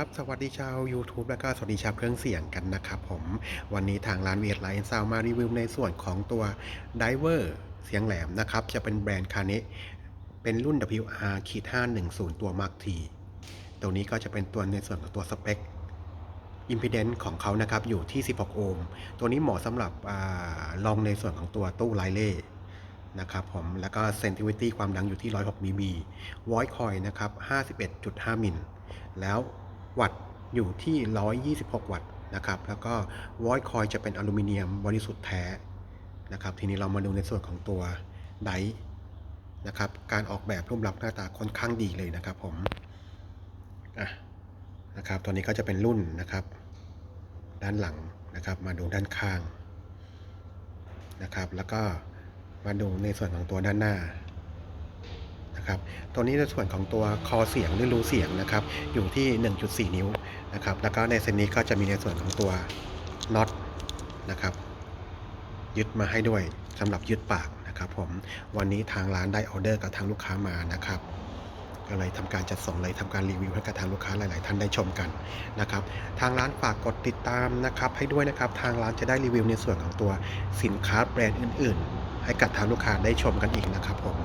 ครับสวัสดีชาว YouTube แล้วก็สวัสดีชาวเครื่องเสียงกันนะครับผม วันนี้ทางร้านเวียดไลน์ซาวมารีวิวในส่วนของตัวไดเวอร์เสียงแหลมนะครับ จะเป็นแบรนด์คานะเป็นรุ่น WR ขีด510 ตัว Mark T ตัวนี้ก็จะเป็นตัวในส่วนของตัวสเปคอิมพีเดนซ์ของเขานะครับ อยู่ที่ 16 โอห์มตัวนี้เหมาะสำหรับอลองในส่วนของตัวตู้ไลเล่นะครับผม แล้วก็เซนติวิตี้ความดังอยู่ที่ 106 dB voice coil นะครับ 51.5 มิลแล้ว วัตต์อยู่ที่ 126 วัตต์นะครับ แล้วก็ voice coil จะเป็นอลูมิเนียมบริสุทธิ์แท้นะครับ ทีนี้เรามาดูในส่วนของตัวไดร์นะครับ การออกแบบรูปลักษณ์หน้าตาค่อนข้างดีเลยนะครับผมอะนะครับ ตัวนี้ก็จะเป็นรุ่นนะครับ ด้านหลังนะครับ มาดูด้านข้างนะครับ แล้วก็มาดูในส่วนของตัวด้านหน้า นะครับ ตัวนี้ในส่วนของตัวคอเสียงหรือรูเสียงนะครับ อยู่ที่ 1.4 นิ้วนะครับ แล้วก็ในเซนนี้ก็จะมีในส่วนของตัวน็อตนะครับ ยึดมาให้ด้วยสำหรับยึดปากนะครับ ผมวันนี้ทางร้านได้ออเดอร์กับทางลูกค้ามานะครับก็เลยทำการจัดส่งเลยทำการรีวิวให้กับทางลูกค้าหลาย ๆ ท่านได้ชมกันนะครับ ทางร้านฝากกดติดตามนะครับ ให้ด้วยนะครับ ทางร้านจะได้รีวิวในส่วนของตัวสินค้าแบรนด์อื่น ๆ ให้กับทางลูกค้าได้ชมกันอีกนะครับผม